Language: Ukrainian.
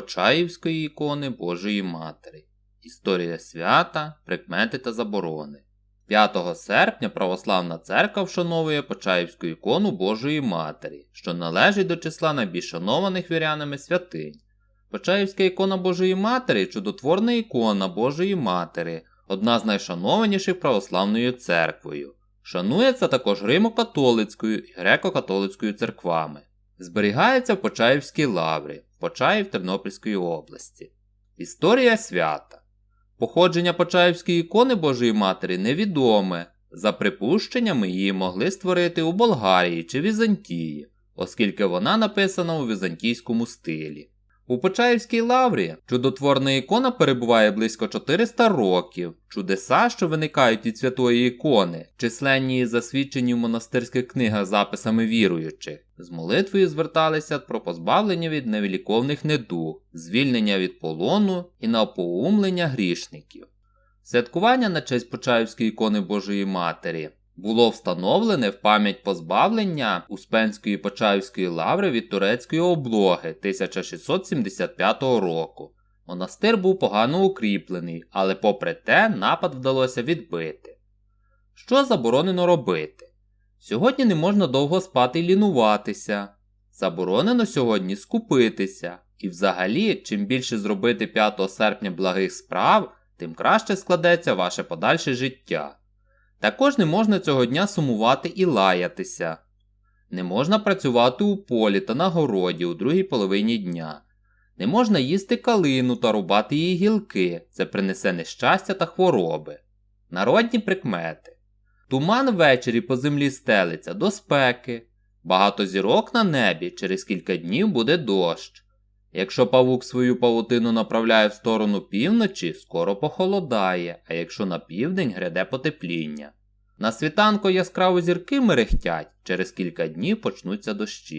Почаївської ікони Божої Матері. Історія свята, прикмети та заборони. 5 серпня Православна Церква вшановує Почаївську ікону Божої Матері, що належить до числа найбільш шанованих вірянами святинь. Почаївська ікона Божої Матері чудотворна ікона Божої Матері, одна з найшанованіших православною церквою. Шанується також Римо-католицькою і греко-католицькою церквами. Зберігається в Почаївській лаврі, Почаїв Тернопільської області. Історія свята. Походження Почаївської ікони Божої Матері невідоме. За припущеннями її могли створити у Болгарії чи Візантії, оскільки вона написана у візантійському стилі. У Почаївській лаврі чудотворна ікона перебуває близько 400 років. Чудеса, що виникають від святої ікони, численні і засвідчені в монастирських книгах записами віруючих, з молитвою зверталися про позбавлення від невіліковних недуг, звільнення від полону і на опоумлення грішників. Святкування на честь Почаївської ікони Божої Матері було встановлене в пам'ять позбавлення Успенської Почаївської лаври від турецької облоги 1675 року. Монастир був погано укріплений, але попри те напад вдалося відбити. Що заборонено робити? Сьогодні не можна довго спати і лінуватися. Заборонено сьогодні скупитися. І взагалі, чим більше зробити 5 серпня благих справ, тим краще складеться ваше подальше життя. Також не можна цього дня сумувати і лаятися. Не можна працювати у полі та на городі у другій половині дня. Не можна їсти калину та рубати її гілки, це принесе нещастя та хвороби. Народні прикмети. Туман ввечері по землі стелиться до спеки. Багато зірок на небі, через кілька днів буде дощ. Якщо павук свою павутину направляє в сторону півночі, скоро похолодає, а якщо на південь гряде потепління. На світанку яскраво зірки мерехтять, через кілька днів почнуться дощі.